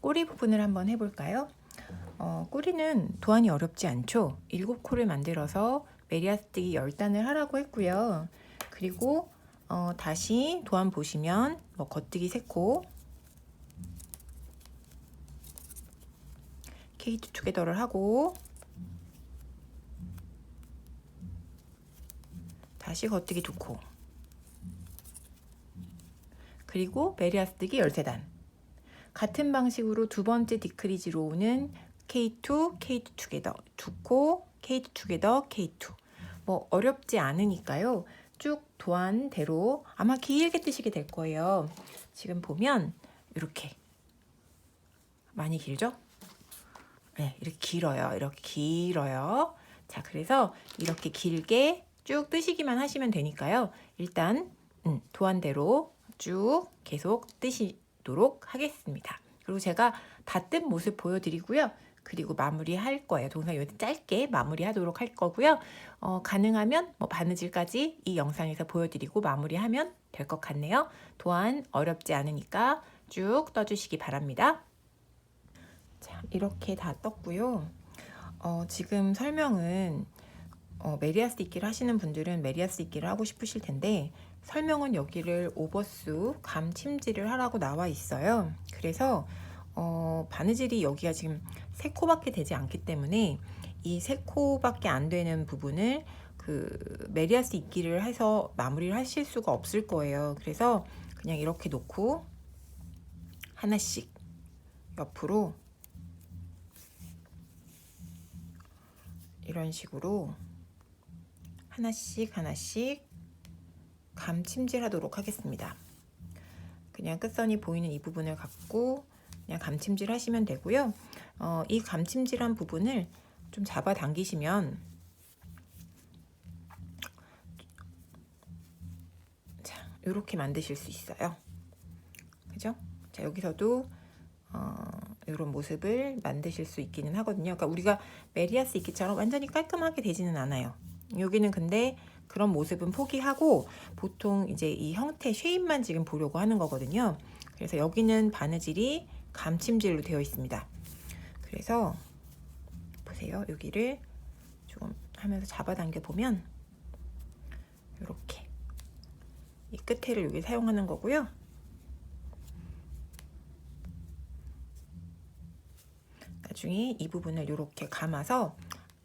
꼬리 부분을 한번 해볼까요? 어, 꼬리는 도안이 어렵지 않죠. 일곱 코를 만들어서 메리아스틱이 10단을 하라고 했고요. 그리고 어, 다시 도안 보시면 뭐 겉뜨기 3코 케이트 투게더를 하고 다시 겉뜨기 2코 그리고 메리아스틱이 13단 같은 방식으로 두 번째 디크리지로 오는 K2, K2 투게더, 2코, K2 투게더, K2. 뭐 어렵지 않으니까요. 쭉 도안대로 아마 길게 뜨시게 될 거예요. 지금 보면 이렇게 많이 길죠? 네, 이렇게 길어요. 이렇게 길어요. 자, 그래서 이렇게 길게 쭉 뜨시기만 하시면 되니까요. 일단 음, 도안대로 쭉 계속 뜨시 도록 하겠습니다. 그리고 제가 다 뜬 모습 보여드리고요. 그리고 마무리할 거예요. 동상 요 짧게 마무리하도록 할 거고요. 어, 가능하면 뭐 바느질까지 이 영상에서 보여드리고 마무리하면 될 것 같네요. 또한 어렵지 않으니까 쭉 떠주시기 바랍니다. 자, 이렇게 다 떴고요. 어, 지금 설명은 어, 메리아스 입기를 하시는 분들은 메리아스 입기를 하고 싶으실 텐데 설명은 여기를 오버수 감 침질을 하라고 나와 있어요. 그래서 어, 바느질이 여기가 지금 세 코밖에 되지 않기 때문에 이 세 코밖에 안 되는 부분을 그 메리아스 입기를 해서 마무리를 하실 수가 없을 거예요. 그래서 그냥 이렇게 놓고 하나씩 옆으로 이런 식으로 하나씩 하나씩 감침질하도록 하겠습니다. 그냥 끝선이 보이는 이 부분을 갖고 그냥 감침질 하시면 되고요. 어, 이 감침질한 부분을 좀 잡아 당기시면 자, 이렇게 만드실 수 있어요. 그죠? 자, 여기서도 어, 이런 모습을 만드실 수 있기는 하거든요. 그러니까 우리가 메리아스 이끼처럼 완전히 깔끔하게 되지는 않아요. 여기는 근데 그런 모습은 포기하고 보통 이제 이 형태 쉐입만 지금 보려고 하는 거거든요. 그래서 여기는 바느질이 감침질로 되어 있습니다. 그래서 보세요. 여기를 조금 하면서 잡아당겨 보면 이렇게 이 끝에를 여기 사용하는 거고요. 나중에 이 부분을 이렇게 감아서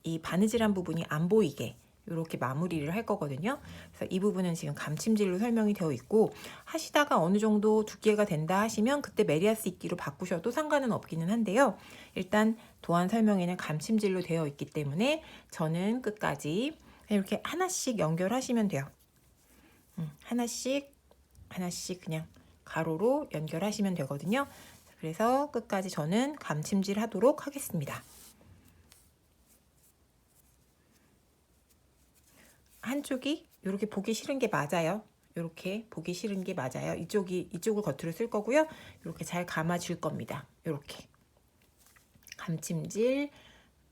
이 바느질한 부분이 안 보이게 이렇게 마무리를 할 거거든요. 그래서 이 부분은 지금 감침질로 설명이 되어 있고 하시다가 어느 정도 두께가 된다 하시면 그때 메리아스 입기로 바꾸셔도 상관은 없기는 한데요. 일단 도안 설명에는 감침질로 되어 있기 때문에 저는 끝까지 이렇게 하나씩 연결하시면 돼요. 음, 하나씩 하나씩 그냥 가로로 연결하시면 되거든요. 그래서 끝까지 저는 감침질 하도록 하겠습니다. 한쪽이 이렇게 보기 싫은 게 맞아요. 이렇게 보기 싫은 게 맞아요. 이쪽이 이쪽을 겉으로 쓸 거고요. 이렇게 잘 감아 줄 겁니다. 이렇게 감침질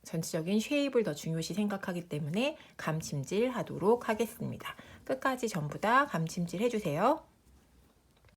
전체적인 쉐입을 더 중요시 생각하기 때문에 감침질 하도록 하겠습니다. 끝까지 전부 다 감침질 해주세요.